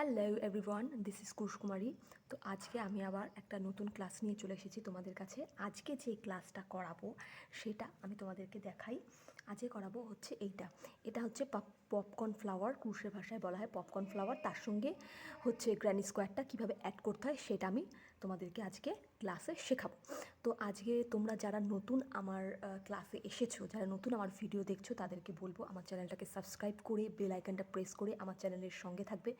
Hello everyone this is Kush Kumari তো আজকে আমি আবার একটা নতুন ক্লাস নিয়ে চলে এসেছি তোমাদের কাছে। আজকে যে ক্লাসটা করাবো, সেটা আমি তোমাদেরকে দেখাই। আজকে করাবো হচ্ছে এইটা। এটা হচ্ছে পপকর্ন ফ্লাওয়ার কুশের ভাষায় বলা হয় পপকর্ন ফ্লাওয়ার তার সঙ্গে হচ্ছে গ্র্যানি স্কোয়ারটা কীভাবে অ্যাড করতে হয় সেটা আমি তোমাদেরকে আজকে ক্লাসে শেখাবো। তো আজকে তোমরা যারা নতুন আমার ক্লাসে এসেছ, যারা নতুন আমার ভিডিও দেখছ, তাদেরকে বলব আমার চ্যানেলটাকে সাবস্ক্রাইব করে বেল আইকনটা প্রেস করে আমার চ্যানেলের সঙ্গে থাকবে।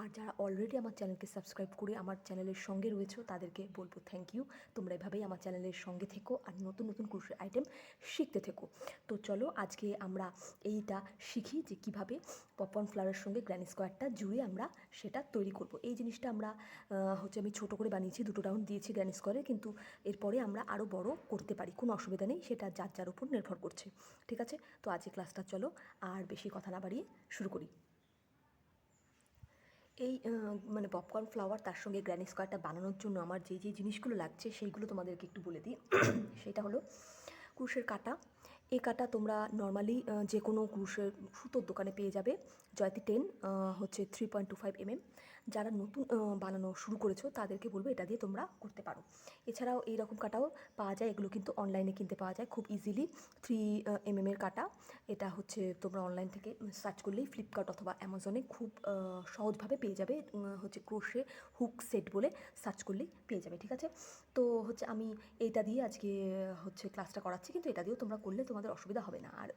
আর যারা অলরেডি আমার চ্যানেলকে সাবস্ক্রাইব করে আমার চ্যানেলের সঙ্গে রয়েছো, তাদেরকে বলব থ্যাংক ইউ তোমরা এভাবেই আমার চ্যানেলের সঙ্গে থেকো আর নতুন নতুন কুরুষের আইটেম শিখতে থেকো। তো চলো আজকে আমরা এইটা শিখি যে কীভাবে পপকর্ন ফ্লাওয়ারের সঙ্গে গ্র্যানি স্কোয়ারটা জুড়ে আমরা সেটা তৈরি করব। এই জিনিসটা আমরা হচ্ছে আমি ছোট করে বানিয়েছি, দুটো রাউন্ড দিয়েছি গ্র্যানি স্কোয়ারে কিন্তু এরপরে আমরা আরও বড় করতে পারি, কোনো অসুবিধা নেই, সেটা যার যার উপর নির্ভর করছে, ঠিক আছে? তো আজকে ক্লাসটা চলো, আর বেশি কথা না বাড়িয়ে শুরু করি। এই মানে পপকর্ন ফ্লাওয়ার তার সঙ্গে গ্র্যানি স্কোয়ারটা বানানোর জন্য আমার যে যে জিনিসগুলো লাগছে, সেইগুলো তোমাদেরকে একটু বলে দিই। সেটা হলো ক্রুশের কাটা এই কাটা তোমরা নর্মালি যে কোনো ক্রুশের সুতোর দোকানে পেয়ে যাবে। জয়তি টেন হচ্ছে three point two five MM যারা নতুন বানানো শুরু করেছ, তাদেরকে বলব এটা দিয়ে তোমরা করতে পারো। এছাড়াও এই রকম কাটাও পাওয়া যায়, এগুলো কিন্তু অনলাইনে কিনতে পাওয়া যায়, খুব ইজিলি থ্রি এমএম এর কাটা। এটা হচ্ছে তোমরা অনলাইন থেকে সার্চ করলেই ফ্লিপকার্ট অথবা অ্যামাজনে খুব সহজভাবে পেয়ে যাবে হচ্ছে ক্রোশে হুক সেট বলে সার্চ করলেই পেয়ে যাবে, ঠিক আছে? তো হচ্ছে আমি এইটা দিয়ে আজকে, হচ্ছে ক্লাসটা করাচ্ছি, কিন্তু এটা দিয়েও তোমরা করলে তোমাদের অসুবিধা হবে না। আর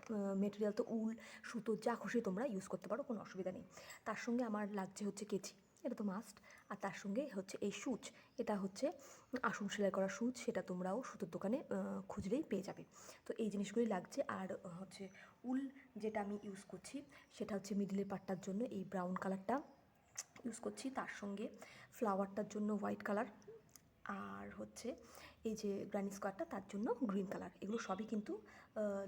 মেটেরিয়াল তো উল, সুতো যা খুশি তোমরা ইউজ করতে পারো, কোনো অসুবিধা নেই। তার সঙ্গে আমার লাগছে হচ্ছে কেচি। এটা তো মাস্ট আর তার সঙ্গে হচ্ছে এই সুচ, এটা হচ্ছে আসন সেলাই করা সুচ, সেটা তোমরাও সুতোর দোকানে খুঁজলেই পেয়ে যাবে। তো এই জিনিসগুলোই লাগছে। আর হচ্ছে উল যেটা আমি ইউজ করছি, সেটা হচ্ছে মিডিলের পাটটার জন্য, এই ব্রাউন কালারটা ইউজ করছি। তার সঙ্গে ফ্লাওয়ারটার জন্য হোয়াইট কালার আর হচ্ছে এই যে গ্রানি স্কোয়ারটা তার জন্য গ্রিন কালার এগুলো সবই কিন্তু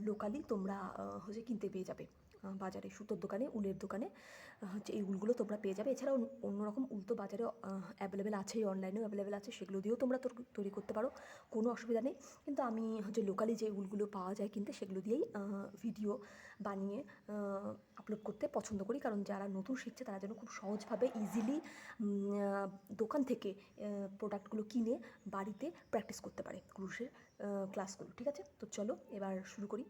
লোকালি তোমরা হচ্ছে কিনতে পেয়ে যাবে। বাজারে, সুতোর দোকানে, উলের দোকানে হচ্ছে এই উলগুলো তোমরা পেয়ে যাবে। এছাড়াও অন্যরকম উল তো বাজারে অ্যাভেলেবেল আছেই অনলাইনেও অ্যাভেলেবেল আছে, সেগুলো দিয়েও তোমরা তোর- তৈরি করতে পারো, কোনো অসুবিধা নেই। কিন্তু আমি হচ্ছে লোকালি যে উলগুলো পাওয়া যায় কিনতে, সেগুলো দিয়েই ভিডিও বানিয়ে আপলোড করতে পছন্দ করি। কারণ যারা নতুন শিখছে, তারা যেন খুব সহজভাবে ইজিলি দোকান থেকে প্রোডাক্টগুলো কিনে বাড়িতে প্র্যাকটিস করতে পারে ক্রুশের ক্লাসগুলো ঠিক আছে? তো চলো, এবার শুরু করি।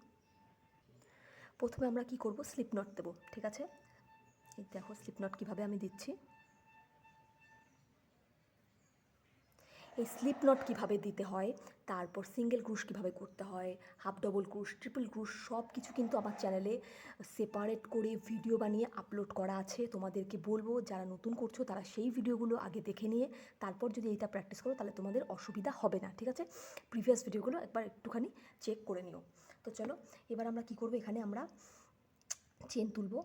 প্রথমে আমরা কি করব? স্লিপ নট দেবো, ঠিক আছে? এই দেখো স্লিপ নট কীভাবে আমি দিচ্ছি। এই স্লিপ নট কীভাবে দিতে হয়, তারপর সিঙ্গেল ক্রুশ কীভাবে করতে হয় হাফ ডবল ক্রুশ ট্রিপল ক্রুশ সব কিছু কিন্তু আমার চ্যানেলে সেপারেট করে ভিডিও বানিয়ে আপলোড করা আছে। তোমাদেরকে বলব, যারা নতুন করছ, তারা সেই ভিডিওগুলো আগে দেখে নিয়ে, তারপর যদি এইটা প্র্যাকটিস করো, তাহলে তোমাদের অসুবিধা হবে না, ঠিক আছে? প্রিভিয়াস ভিডিওগুলো একবার একটুখানি চেক করে নিও। তো চলো, এবার আমরা কি করব? এখানে আমরা চেন তুলবো।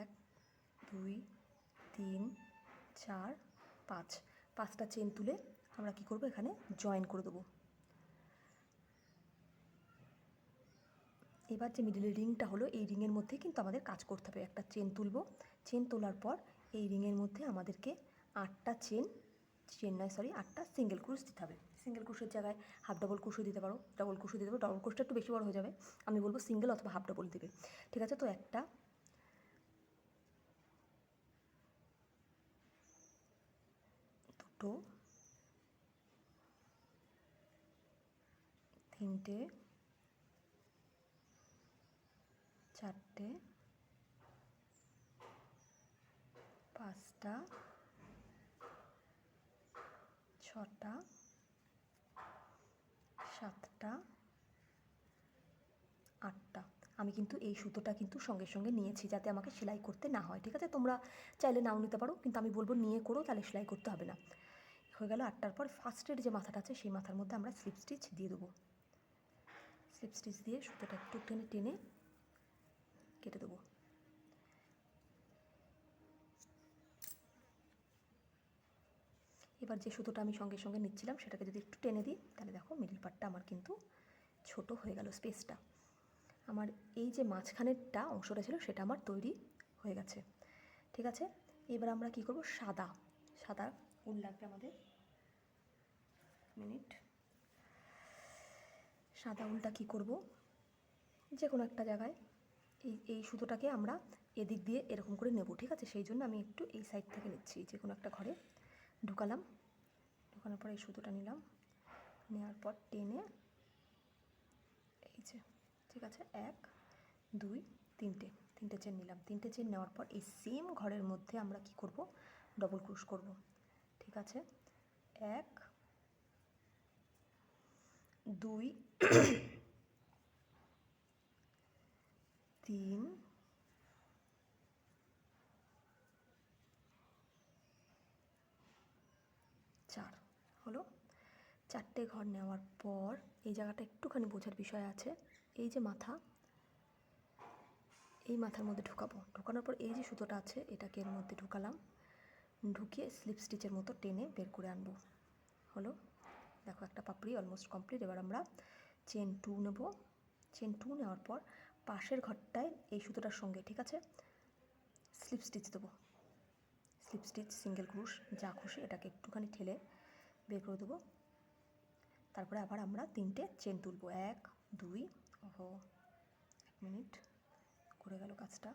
এক, দুই, তিন, চার, পাঁচ। পাঁচটা চেন তুলে আমরা কি করব? এখানে জয়েন করে দেবো। এবার যে মিডিলের রিংটা হলো, এই রিংয়ের মধ্যে কিন্তু আমাদের কাজ করতে হবে। একটা চেন তুলবো। চেন তোলার পর এই রিংয়ের মধ্যে আমাদেরকে আটটা চেন চেন নয় সরি আটটা সিঙ্গেল ক্রুশ দিতে হবে। সিঙ্গেল ক্রুশের জায়গায় হাফ ডবল ক্রুশও দিতে পারো ডবল ক্রুশও দিতে পারো ডবল ক্রুশটা একটু বেশি বড় হয়ে যাবে। আমি বলব সিঙ্গেল অথবা হাফ ডবল দিবে। ঠিক আছে? তো একটা, দুটো, তিনটে, চারটে, পাঁচটা, ছটা সাতটা, আটটা। আমি কিন্তু এই সুতোটা কিন্তু সঙ্গে সঙ্গে নিয়েছি যাতে আমাকে সেলাই করতে না হয়, ঠিক আছে? তোমরা চাইলে নাও নিতে পারো, কিন্তু আমি বলব নিয়ে করো, তাহলে সেলাই করতে হবে না। হয়ে গেল আটটার পর ফার্স্টের যে মাথাটা আছে, সেই মাথার মধ্যে আমরা স্লিপ স্টিচ দিয়ে দেবো। স্লিপ স্টিচ দিয়ে সুতোটা একটু টেনে টেনে কেটে দেবো। এবার যে সুতোটা আমি সঙ্গে সঙ্গে নিচ্ছিলাম, সেটাকে যদি একটু টেনে দিই, তাহলে দেখো মিডিল পার্টটা আমার কিন্তু ছোট হয়ে গেল স্পেসটা আমার এই যে মাঝখানেরটা অংশটা ছিল, সেটা আমার তৈরি হয়ে গেছে। ঠিক আছে? এবার আমরা কি করব? সাদা। সাদা উল লাগবে আমাদের। মিনিট। সাদা উলটা কি করব? যে কোনো একটা জায়গায়। এই এই সুতোটাকে আমরা এদিক দিয়ে এরকম করে নেব, ঠিক আছে? সেই জন্য আমি একটু এই সাইড থেকে নিচ্ছি যে কোনো একটা ঘরে। ঢুকালাম। ঢুকানোর পর এই সুতোটা নিলাম। নেওয়ার পর টেনে এই যে, ঠিক আছে, এক, দুই, তিনটে তিনটে চেন নিলাম। তিনটে চেন নেওয়ার পর এই সেম ঘরের মধ্যে আমরা কি করব? ডবল ক্রুশ করব। ঠিক আছে? এক, দুই, তিন চার হলো। চারটে ঘর নেওয়ার পর এই জায়গাটা একটুখানি বোঝার বিষয় আছে। এই যে মাথা, এই মাথার মধ্যে ঢুকাবো। ঢোকানোর পর এই যে সুতোটা আছে, এটাকে এর মধ্যে ঢুকালাম। ঢুকিয়ে স্লিপ স্টিচের মতো টেনে বের করে আনব। হলো? দেখো একটা পাপড়ি অলমোস্ট কমপ্লিট এবার আমরা চেন টু নেব। চেন টু নেওয়ার পর পাশের ঘরটায় এই সুতোটার সঙ্গে, ঠিক আছে? স্লিপ স্টিচ দেবো। স্লিপ স্টিচ সিঙ্গেল ক্রুশ, যা খুশি এটাকে একটুখানি ঠেলে বের করে দেবো। তারপরে আবার আমরা তিনটে চেন তুলবো। এক, দুই, ওহো, এক মিনিট, করে গেল কাজটা।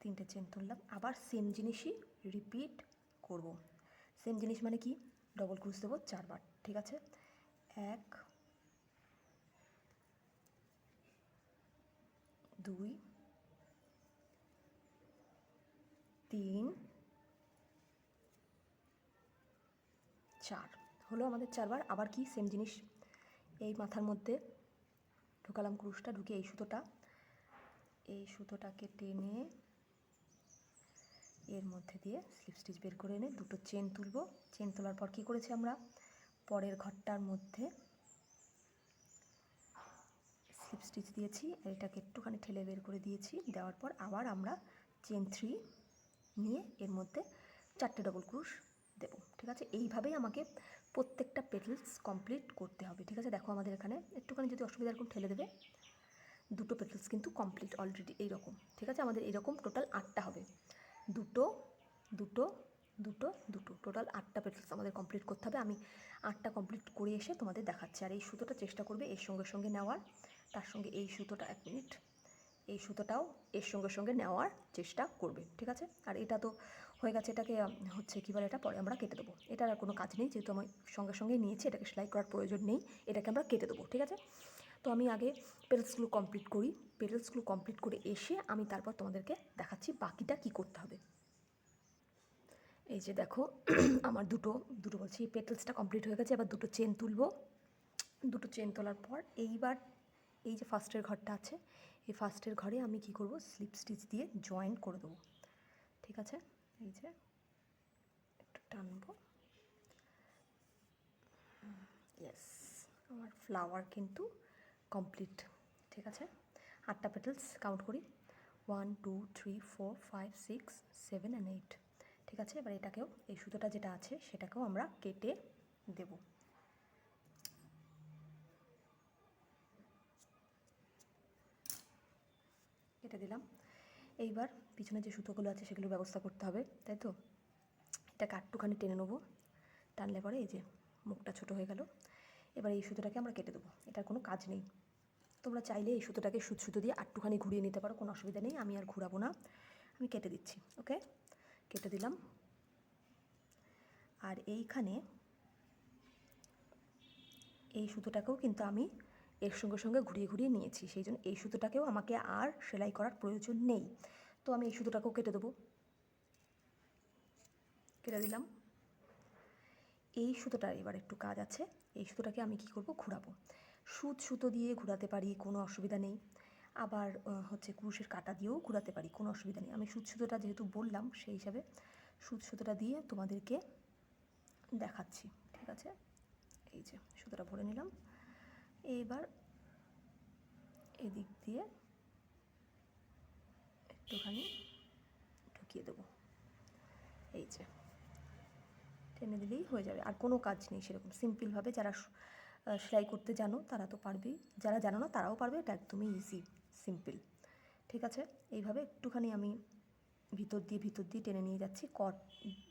তিনটে চেন তুললাম। আবার সেম জিনিসই রিপিট করব। সেম জিনিস মানে কি? ডবল ক্রুশ দেবো চারবার, ঠিক আছে? এক, দুই, তিন চার হলো আমাদের চারবার আবার কি সেম জিনিস। এই মাথার মধ্যে ঢুকালাম ক্রুশটা ঢুকে এই সুতোটা। এই সুতোটাকে টেনে এর মধ্যে দিয়ে স্লিপ স্টিচ বের করে এনে দুটো চেন তুলব। চেন তোলার পর কী করেছি আমরা? পরের ঘরটার মধ্যে স্লিপ স্টিচ দিয়েছি, আর এটাকে একটুখানি ঠেলে বের করে দিয়েছি। দেওয়ার পর আবার আমরা চেন থ্রি নিয়ে এর মধ্যে চারটে ডবল ক্রুশ দেব। ঠিক আছে? এইভাবেই আমাকে প্রত্যেকটা পেটেলস কমপ্লিট করতে হবে, ঠিক আছে? দেখো আমাদের এখানে একটুখানি যদি অসুবিধা এরকম ঠেলে দেবে, দুটো পেটেলস কিন্তু কমপ্লিট অলরেডি এইরকম, ঠিক আছে? আমাদের এরকম টোটাল আটটা হবে। দুটো দুটো দুটো দুটো টোটাল আটটা পেটেলস আমাদের কমপ্লিট করতে হবে। আমি আটটা কমপ্লিট করে এসে তোমাদের দেখাচ্ছি। আর এই সুতোটা চেষ্টা করবে এর সঙ্গে সঙ্গে নেওয়ার, তার সঙ্গে এই সুতোটা এক মিনিট, এই সুতোটাও এর সঙ্গে সঙ্গে নেওয়ার চেষ্টা করবে, ঠিক আছে? আর এটা তো হয়ে গেছে এটাকে হচ্ছে কী বলে এটা? পরে আমরা কেটে দেবো। এটার আর কোনো কাজ নেই, যেহেতু আমি সঙ্গে সঙ্গে নিয়েছি, এটাকে সেলাই করার প্রয়োজন নেই, এটাকে আমরা কেটে দেবো, ঠিক আছে? তো আমি আগে পেটেলসগুলো কমপ্লিট করি। পেটেলসগুলো কমপ্লিট করে এসে আমি তারপর তোমাদেরকে দেখাচ্ছি বাকিটা কি করতে হবে। এই যে দেখো, আমার দুটো দুটো বলছি পেটেলসটা কমপ্লিট হয়ে গেছে, এবার দুটো চেন তুলবো। দুটো চেন তোলার পর এইবার এই যে ফার্স্টের ঘরটা আছে, এই ফার্স্টের ঘরে আমি কি করব? স্লিপ স্টিচ দিয়ে জয়েন করে দেবো, ঠিক আছে? এই যে, একটু টানবো। ইয়েস আমার ফ্লাওয়ার কিন্তু কমপ্লিট ঠিক আছে? আটটা পেটেলস কাউন্ট করি। One two three four five six seven and eight ঠিক আছে? এবার এটাকেও, এই সুতোটা যেটা আছে, সেটাকেও আমরা কেটে দেবো। কেটে দিলাম। এইবার পিছনে যে সুতোগুলো আছে সেগুলো ব্যবস্থা করতে হবে, তাই তো? এটাকে আটটুখানি টেনে নেব। টানলে পরে এই যে মুখটা ছোট হয়ে গেল। এবার এই সুতোটাকে আমরা কেটে দেবো। এটার কোনো কাজ নেই। তোমরা চাইলে এই সুতোটাকে সুত সুতো দিয়ে আটটুখানি ঘুরিয়ে নিতে পারো, কোনো অসুবিধা নেই। আমি আর ঘুরাবো না। আমি কেটে দিচ্ছি, ওকে? কেটে দিলাম। আর এইখানে এই সুতোটাকেও কিন্তু আমি এর সঙ্গে সঙ্গে ঘুরিয়ে ঘুরিয়ে নিয়েছি। সেই জন্য এই সুতোটাকেও আমাকে আর সেলাই করার প্রয়োজন নেই। তো আমি এই সুতোটাকেও কেটে দেবো। কেটে দিলাম। এই সুতোটার এবার একটু কাজ আছে। এই সুতোটাকে আমি কি করব? ঘোরাবো। সুত সুতো দিয়ে ঘোরাতে পারি, কোনো অসুবিধা নেই। আবার হচ্ছে ক্রুশের কাটা দিয়েও ঘোরাতে পারি, কোনো অসুবিধা নেই। আমি সুত সুতোটা যেহেতু বললাম, সেই হিসাবে সুত সুতোটা দিয়ে তোমাদেরকে দেখাচ্ছি। ঠিক আছে? এই যে সুতোটা ভরে নিলাম। এইবার এদিক দিয়ে একটুখানি ঢুকিয়ে দেবো। এই যে, টেনে দিলেই হয়ে যাবে। আর কোনো কাজ নেই সেরকম। সিম্পলভাবে যারা সেলাই করতে জানো, তারা তো পারবেই। যারা জানো না, তারাও পারবে। এটা একদমই ইজি সিম্পল ঠিক আছে? এইভাবে একটুখানি আমি ভিতর দিয়ে ভিতর দিয়ে টেনে নিয়ে যাচ্ছি কট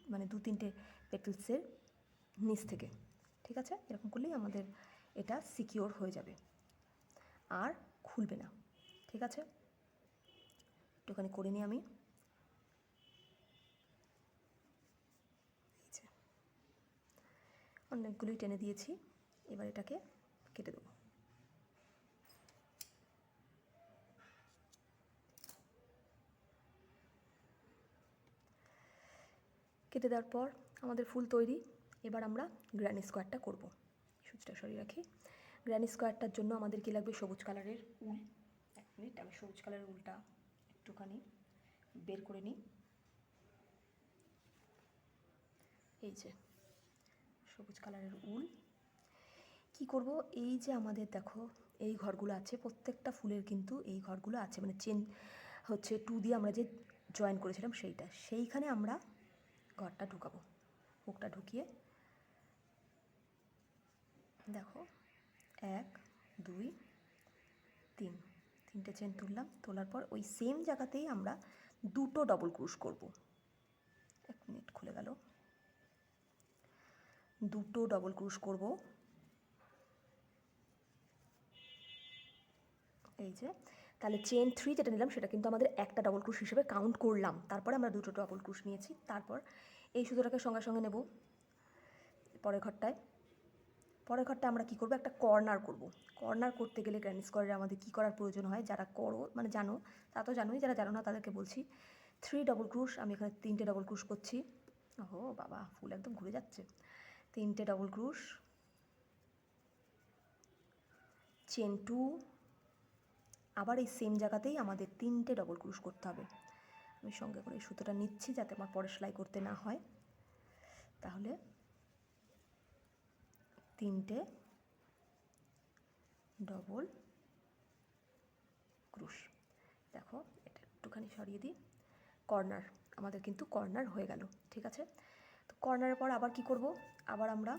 মানে দু তিনটে পেটেলসের নিচ থেকে। ঠিক আছে? এরকম করলেই আমাদের এটা সিকিওর হয়ে যাবে। আর খুলবে না। ঠিক আছে? একটুখানি করে নিই আমি। অনেকগুলোই টেনে দিয়েছি। এবার এটাকে কেটে দেবো। কেটে দেওয়ার পর আমাদের ফুল তৈরি। এবার আমরা গ্র্যানি স্কোয়ারটা করব। সুচটা সরিয়ে রাখি। গ্র্যানি স্কোয়ারটার জন্য আমাদের কী লাগবে? সবুজ কালারের উল। এক মিনিট, আমি সবুজ কালারের উলটা একটুখানি বের করে নিই। এই যে, সবুজ কালারের উল। কি করব? এই যে আমাদের দেখো, এই ঘরগুলো আছে, প্রত্যেকটা ফুলের কিন্তু এই ঘরগুলো আছে। মানে চেন হচ্ছে টু দিয়ে আমরা যে জয়েন করেছিলাম সেইটা। সেইখানে আমরা ঘরটা ঢুকাবো। হুকটা ঢুকিয়ে দেখো, এক, দুই, তিন। তিনটে চেন তুললাম, তোলার পর ওই সেম জায়গাতেই আমরা দুটো ডবল ক্রুশ করব। এক মিনিট খুলে গেল। দুটো ডবল ক্রুশ করব। এই যে, তাহলে চেন থ্রি যেটা নিলাম, সেটা কিন্তু আমাদের একটা ডবল ক্রুশ হিসেবে কাউন্ট করলাম। তারপরে আমরা দুটো ডবল ক্রুশ নিয়েছি। তারপর এই সুতোটাকে সঙ্গে সঙ্গে নেব। পরের ঘরটায়। পরের ঘরটা আমরা কি করব? একটা কর্নার করব। কর্নার করতে গেলে গ্র্যান্ড স্কোয়ারে আমাদের কি করার প্রয়োজন হয়? যারা করো মানে জানো, তা তো জানোই, যারা জানো না তাদেরকে বলছি। থ্রি ডবল ক্রুশ আমি এখানে তিনটে ডবল ক্রুশ করছি। ও বাবা, ফুল একদম ঘুরে যাচ্ছে। তিনটে ডবল ক্রুশ চেন টু আবার এই সেম জায়গাতেই আমাদের তিনটে ডবল ক্রুশ করতে হবে। আমি সঙ্গে করে এই সুতোটা নিচ্ছি যাতে আমার পরে সেলাই করতে না হয়। তাহলে তিনটে ডবল ক্রুশ দেখো, এটা একটুখানি সরিয়ে দিই। কর্নার আমাদের কিন্তু কর্নার হয়ে গেল, ঠিক আছে? তো কর্নারের পর আবার কি করব? আবার আমরা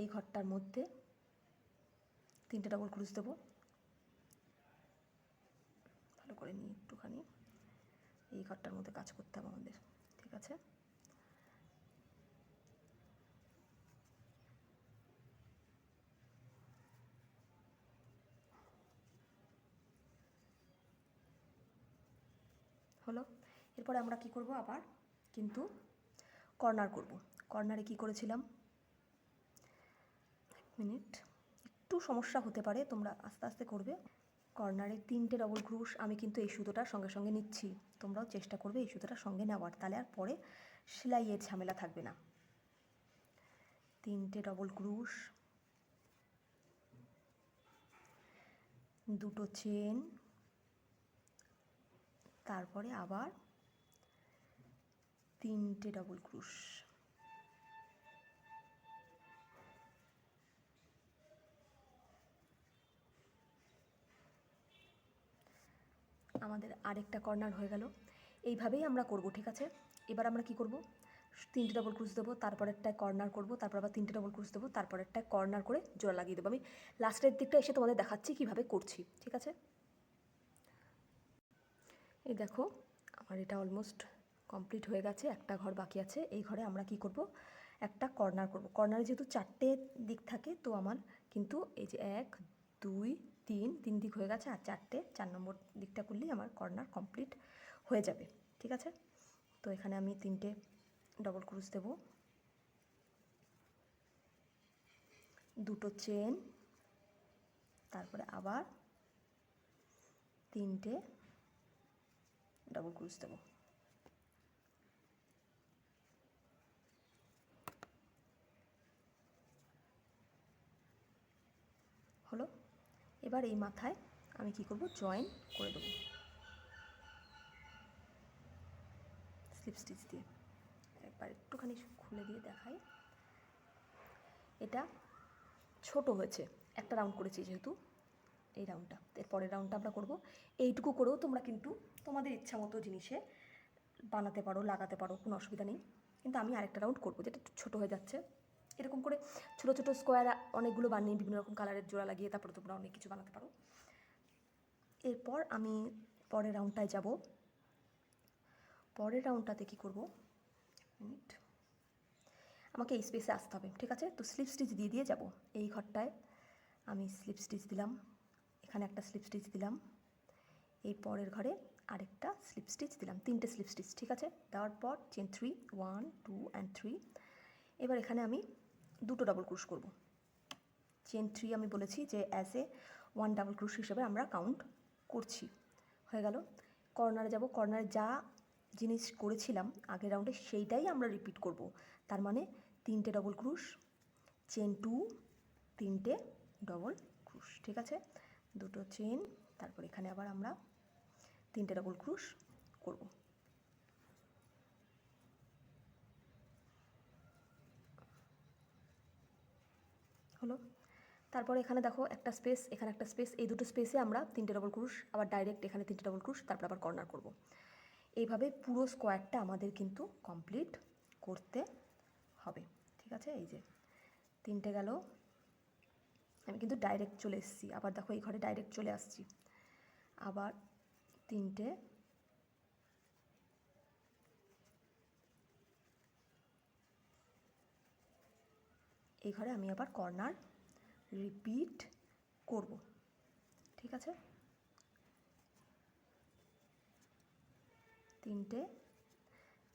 এই ঘরটার মধ্যে তিনটে ডবল ক্রুশ দেবো। ভালো করে নিই একটুখানি এই ঘরটার মধ্যে কাজ করতে হবে আমাদের, ঠিক আছে হলো এরপরে আমরা কি করব আবার? কিন্তু কর্নার করব। কর্নারে কি করেছিলাম? এক মিনিট। একটু সমস্যা হতে পারে, তোমরা আস্তে আস্তে করবে। কর্নারে তিনটে ডবল ক্রুশ আমি কিন্তু এই সুতোটার সঙ্গে সঙ্গে নিচ্ছি। তোমরাও চেষ্টা করবে এই সুতোটার সঙ্গে নেওয়ার। তাহলে আর পরে সেলাইয়ের ঝামেলা থাকবে না। তিনটে ডবল ক্রুশ দুটো চেন তারপরে আবার তিনটে ডবল ক্রুশ আমাদের আরেকটা কর্নার হয়ে গেল। এইভাবেই আমরা করব, ঠিক আছে? এবার আমরা কি করব? তিনটে ডবল ক্রুশ দেবো তারপরেরটায় কর্নার করব, তারপর আবার তিনটে ডবল ক্রুশ দেবো তারপরেরটায় কর্নার করে জোড়া লাগিয়ে দেবো। আমি লাস্টের দিকটা এসে তোমাদের দেখাচ্ছি কীভাবে করছি, ঠিক আছে? এই দেখো, আমার এটা অলমোস্ট কমপ্লিট হয়ে গেছে, একটা ঘর বাকি আছে। এই ঘরে আমরা কি করব? একটা কর্নার করব। কর্নারে যেহেতু চারটে দিক থাকে, তো আমার কিন্তু এই যে এক, দুই, তিন তিন দিক হয়ে গেছে আর চারটে, চার নম্বর দিকটা করলেই আমার কর্নার কমপ্লিট হয়ে যাবে। ঠিক আছে? তো এখানে আমি তিনটে ডবল ক্রুজ দেব। দুটো চেন তারপরে আবার তিনটে ডবল ক্রুজ দেবো হলো এবার এই মাথায় আমি কি করব? জয়েন করে দেবো। স্লিপ স্টিচ দিয়ে। একবার একটুখানি খুলে দিয়ে দেখাই। এটা ছোট হয়েছে। একটা রাউন্ড করেছি যেহেতু এই রাউন্ডটা এর পরের রাউন্ডটা আমরা করব। এইটুকু করেও তোমরা কিন্তু তোমাদের ইচ্ছা মতো জিনিসে বানাতে পারো, লাগাতে পারো, কোনো অসুবিধা নেই। কিন্তু আমি আরেকটা রাউন্ড করব, যেটা ছোটো হয়ে যাচ্ছে। এরকম করে ছোটো ছোটো স্কোয়ার অনেকগুলো বানিয়ে বিভিন্ন রকম কালারের জোড়া লাগিয়ে তারপরে তোমরা অনেক কিছু বানাতে পারো। এরপর আমি পরের রাউন্ডটায় যাব। পরের রাউন্ডটাতে কী করব? মিনিট আমাকে এই স্পেসে আসতে হবে, ঠিক আছে? তো স্লিপ স্টিচ দিয়ে দিয়ে যাব। এই ঘরটায় আমি স্লিপ স্টিচ দিলাম। এখানে একটা স্লিপ স্টিচ দিলাম। এই পরের ঘরে আরেকটা স্লিপ স্টিচ দিলাম। তিনটে স্লিপ স্টিচ ঠিক আছে? দেওয়ার পর chain three one two and three এবার এখানে আমি দুটো ডাবল ক্রুশ করব। চেন থ্রি আমি বলেছি যে অ্যাজ এ ওয়ান ডাবল ক্রুশ হিসেবে আমরা কাউন্ট করছি। হয়ে গেল। কর্নারে যাব। কর্নারে যা জিনিস করেছিলাম আগের রাউন্ডে সেইটাই আমরা রিপিট করব। তার মানে তিনটে ডবল ক্রুশ চেন টু তিনটে ডবল ক্রুশ ঠিক আছে? দুটো চেন তারপর এখানে আবার আমরা তিনটে ডবল ক্রুশ করব হলো তারপরে এখানে দেখো একটা স্পেস এখানে একটা স্পেস এই দুটো স্পেসে আমরা তিনটে ডবল ক্রুশ আবার ডাইরেক্ট এখানে তিনটে ডবল ক্রুশ তারপর আবার কর্নার করব। এইভাবে পুরো স্কোয়ারটা আমাদের কিন্তু কমপ্লিট করতে হবে। ঠিক আছে? এই যে তিনটে গেল। আমি কিন্তু ডাইরেক্ট চলে এসেছি। আবার দেখো এই ঘরে ডাইরেক্ট চলে আসছি। আবার তিনটে এই ঘরে আমি আবার কর্নার রিপিট করব। ঠিক আছে? তিনটে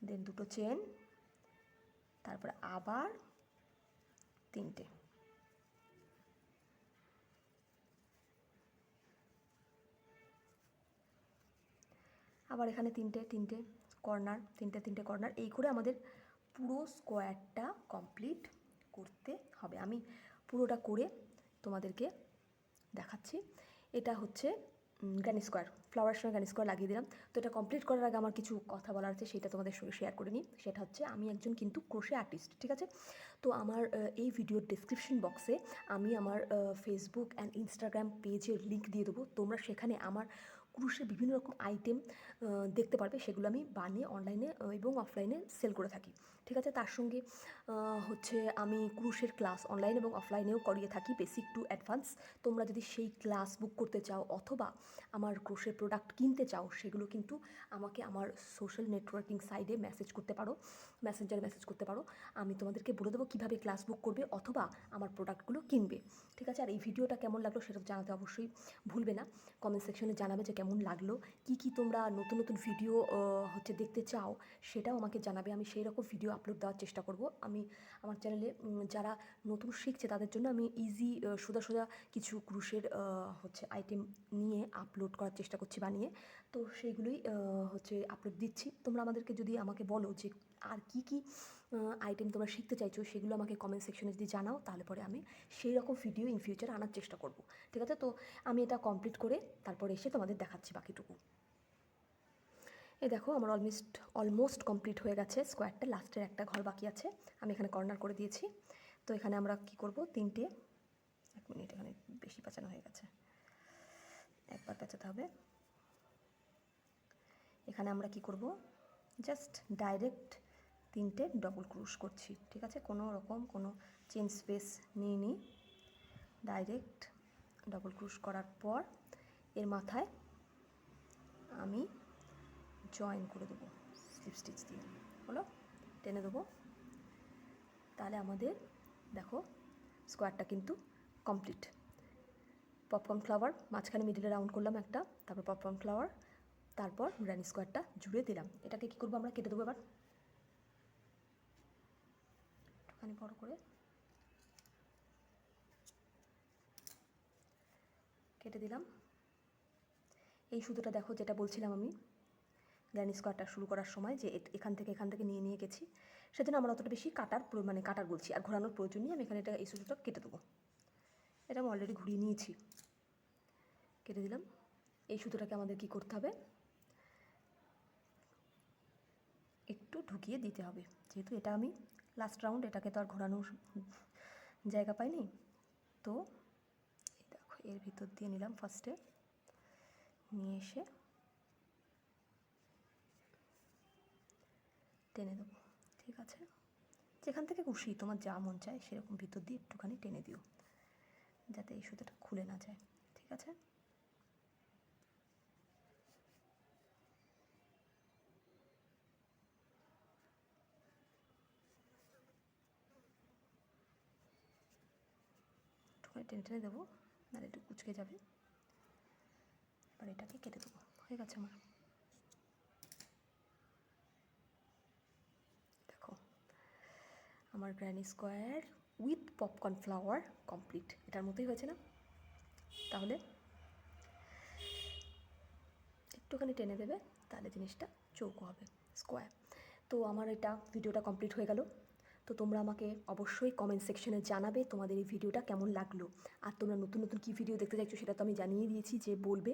দেন দুটো চেন তারপরে আবার তিনটে। আবার এখানে তিনটে তিনটে কর্নার তিনটে তিনটে কর্নার এই করে আমাদের পুরো স্কোয়ারটা কমপ্লিট করতে হবে। আমি পুরোটা করে তোমাদেরকে দেখাচ্ছি। এটা হচ্ছে গ্র্যানি স্কোয়ার ফ্লাওয়ার সঙ্গে গ্র্যানি স্কোয়ার লাগিয়ে দিলাম। তো এটা কমপ্লিট করার আগে আমার কিছু কথা বলার আছে, সেটা তোমাদের সঙ্গে শেয়ার করে নিই। সেটা হচ্ছে, আমি একজন কিন্তু ক্রোশে আর্টিস্ট ঠিক আছে? তো আমার এই ভিডিওর ডিসক্রিপশন বক্সে আমি আমার ফেসবুক অ্যান্ড ইনস্টাগ্রাম পেজের লিঙ্ক দিয়ে দেবো। তোমরা সেখানে আমার ক্রুশের বিভিন্ন রকম আইটেম দেখতে পারবে, সেগুলো আমি বানিয়ে অনলাইনে এবং অফলাইনে সেল করে থাকি। ঠিক আছে? তার সঙ্গে হচ্ছে আমি ক্রুশের ক্লাস অনলাইন এবং অফলাইনেও করিয়ে থাকি বেসিক টু অ্যাডভান্স তোমরা যদি সেই ক্লাস বুক করতে চাও, অথবা আমার ক্রোশের প্রোডাক্ট কিনতে চাও, সেগুলো কিন্তু আমাকে আমার সোশ্যাল নেটওয়ার্কিং সাইডে মেসেজ করতে পারো মেসেঞ্জারে মেসেজ করতে পারো। আমি তোমাদেরকে বলে দেবো কীভাবে ক্লাস বুক করবে, অথবা আমার প্রোডাক্টগুলো কিনবে। ঠিক আছে? আর এই ভিডিওটা কেমন লাগল সেটা জানাতে অবশ্যই ভুলবে না। কমেন্ট সেকশনে জানাবে যে কেমন লাগল? কি কি তোমরা নতুন নতুন ভিডিও হচ্ছে দেখতে চাও? সেটাও আমাকে জানাবে। আমি সেই রকম ভিডিও আপলোড দেওয়ার চেষ্টা করব। আমি আমার চ্যানেলে যারা নতুন শিখছে তাদের জন্য আমি ইজি সোজা সোজা কিছু ক্রুশের হচ্ছে আইটেম নিয়ে আপলোড করার চেষ্টা করছি বানিয়ে। তো সেইগুলোই হচ্ছে আপলোড দিচ্ছি। তোমরা আমাদেরকে যদি আমাকে বলো যে আর কি কি আইটেম তোমরা শিখতে চাইছো সেগুলো আমাকে কমেন্ট সেকশনে যদি জানাও, তাহলে পরে আমি সেই রকম ভিডিও ইন ফিউচার আনার চেষ্টা করব। ঠিক আছে? তো আমি এটা কমপ্লিট করে তারপরে এসে তোমাদের দেখাচ্ছি বাকিটুকু। এ দেখো, আমার অলমোস্ট অলমোস্ট কমপ্লিট হয়ে গেছে স্কোয়ারটা লাস্টের একটা ঘর বাকি আছে। আমি এখানে কর্নার করে দিয়েছি। তো এখানে আমরা কি করব? তিনটে, এক মিনিট এখানে বেশি পেঁচানো হয়ে গেছে। একবার পেঁচাতে হবে। এখানে আমরা কি করব? জাস্ট ডাইরেক্ট তিনটে ডবল ক্রুশ করছি, ঠিক আছে? কোনো রকম কোনো চেন স্পেস নিই ডাইরেক্ট ডবল ক্রুশ করার পর এর মাথায় আমি জয়েন করে দেবো স্লিপ স্টিচ দিয়ে। হলো? টেনে দেবো। তাহলে আমাদের, দেখো স্কোয়ারটা কিন্তু কমপ্লিট পপকর্ন ফ্লাওয়ার মাঝখানে মিডিলে রাউন্ড করলাম একটা, তারপর পপকর্ন ফ্লাওয়ার তারপর রানি স্কোয়ারটা জুড়ে দিলাম। এটাকে কী করব আমরা? কেটে দেবো এবার। একটুখানি বড় করে কেটে দিলাম। এই সুতোটা দেখো, যেটা বলছিলাম আমি গ্র্যানি স্কোয়ারটা শুরু করার সময়, যে এখান থেকে এখান থেকে নিয়ে নিয়ে গেছি। সেজন্য আমার অতটা বেশি কাটার মানে কাটার বলছি, আর ঘোরানোর প্রয়োজন নেই, আমি এখানে এটা এই সুতোটা কেটে দেবো। এটা আমি অলরেডি ঘুরিয়ে নিয়েছি। কেটে দিলাম। এই সুতোটাকে আমাদের কি করতে হবে? একটু ঢুকিয়ে দিতে হবে। যেহেতু এটা আমি লাস্ট রাউন্ড এটাকে তো আর ঘোরানোর জায়গা পাইনি। তো দেখো, এর ভিতর দিয়ে নিলাম ফার্স্টে নিয়ে এসে টেনে দেবো, ঠিক আছে? যেখান থেকে খুশি, তোমার যা মন চায়, সেরকম ভিতর দিয়ে একটুখানি টেনে দিও, যাতে এই সুতোটা খুলে না যায়, ঠিক আছে? একটুখানি টেনে টেনে দেবো, নাহলে একটু কুচকে যাবে। এবার এটাকে কেটে দেবো, হয়ে গেছে আমার। দেখো, আমার granny square with popcorn flower complete এটার মতোই হয়েছে না? তাহলে একটুখানি টেনে দেবে, তাহলে জিনিসটা চৌকো হবে স্কোয়ার তো আমার এটা ভিডিওটা কমপ্লিট হয়ে গেল। তো তোমরা আমাকে অবশ্যই কমেন্ট সেকশনে জানাবে তোমাদের এই ভিডিওটা কেমন লাগল। আর তোমরা নতুন নতুন কী ভিডিও দেখতে চাইছো সেটা তো আমি জানিয়ে দিয়েছি যে বলবে।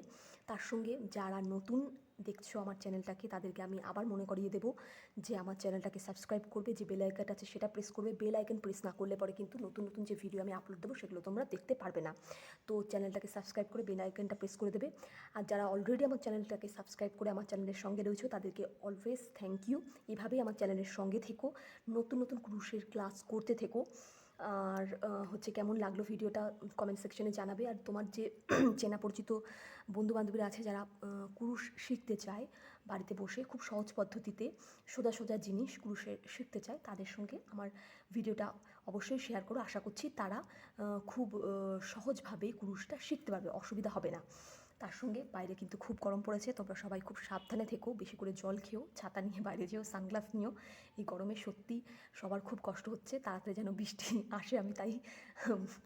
তার সঙ্গে যারা নতুন দেখছ আমার চ্যানেলটাকে, তাদেরকে আমি আবার মনে করিয়ে দেবো যে আমার চ্যানেলটাকে সাবস্ক্রাইব করবে, যে বেল আইকনটা আছে সেটা প্রেস করবে। বেল আইকন প্রেস না করলে পরে কিন্তু নতুন নতুন যে ভিডিও আমি আপলোড দেবো সেগুলো তোমরা দেখতে পারবে না। তো চ্যানেলটাকে সাবস্ক্রাইব করে বেল আইকনটা প্রেস করে দেবে। আর যারা অলরেডি আমার চ্যানেলটাকে সাবস্ক্রাইব করে আমার চ্যানেলের সঙ্গে রয়েছে, তাদেরকে অলওয়েজ থ্যাংক ইউ এভাবেই আমার চ্যানেলের সঙ্গে থেকো। নতুন নতুন ক্রুশের ক্লাস করতে থেকো। আর হচ্ছে কেমন লাগল ভিডিওটা কমেন্ট সেকশনে জানাবে। আর তোমার যে চেনা পরিচিত বন্ধু বান্ধবীরা আছে যারা কুরুশ শিখতে চায় বাড়িতে বসে খুব সহজ পদ্ধতিতে সোজা সোজা জিনিস কুরুশের শিখতে চায়, তাদের সঙ্গে আমার ভিডিওটা অবশ্যই শেয়ার করো। আশা করছি তারা খুব সহজভাবে কুরুশটা শিখতে পারবে, অসুবিধা হবে না। তার সঙ্গে বাইরে কিন্তু খুব গরম পড়েছে। তোমরা সবাই খুব সাবধানে থেকো, বেশি করে জল খেও, ছাতা নিয়ে বাইরে যেও, সানগ্লাস নিও। এই গরমে সত্যি সবার খুব কষ্ট হচ্ছে, তাড়াতাড়ি যেন বৃষ্টি আসে, আমি তাই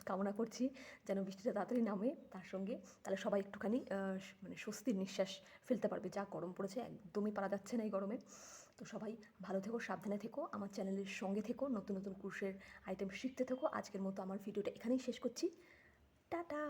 কামনা করছি যেন বৃষ্টিটা তাড়াতাড়ি নামে তার সঙ্গে। তাহলে সবাই একটুখানি মানে স্বস্তির নিঃশ্বাস ফেলতে পারবে, যা গরম পড়েছে, একদমই পারা যাচ্ছে না এই গরমে। তো সবাই ভালো থেকো, সাবধানে থেকো, আমার চ্যানেলের সঙ্গে থেকো, নতুন নতুন কোর্সের আইটেম শিখতে থেকো। আজকের মতো আমার ভিডিওটা এখানেই শেষ করছি। টাটা!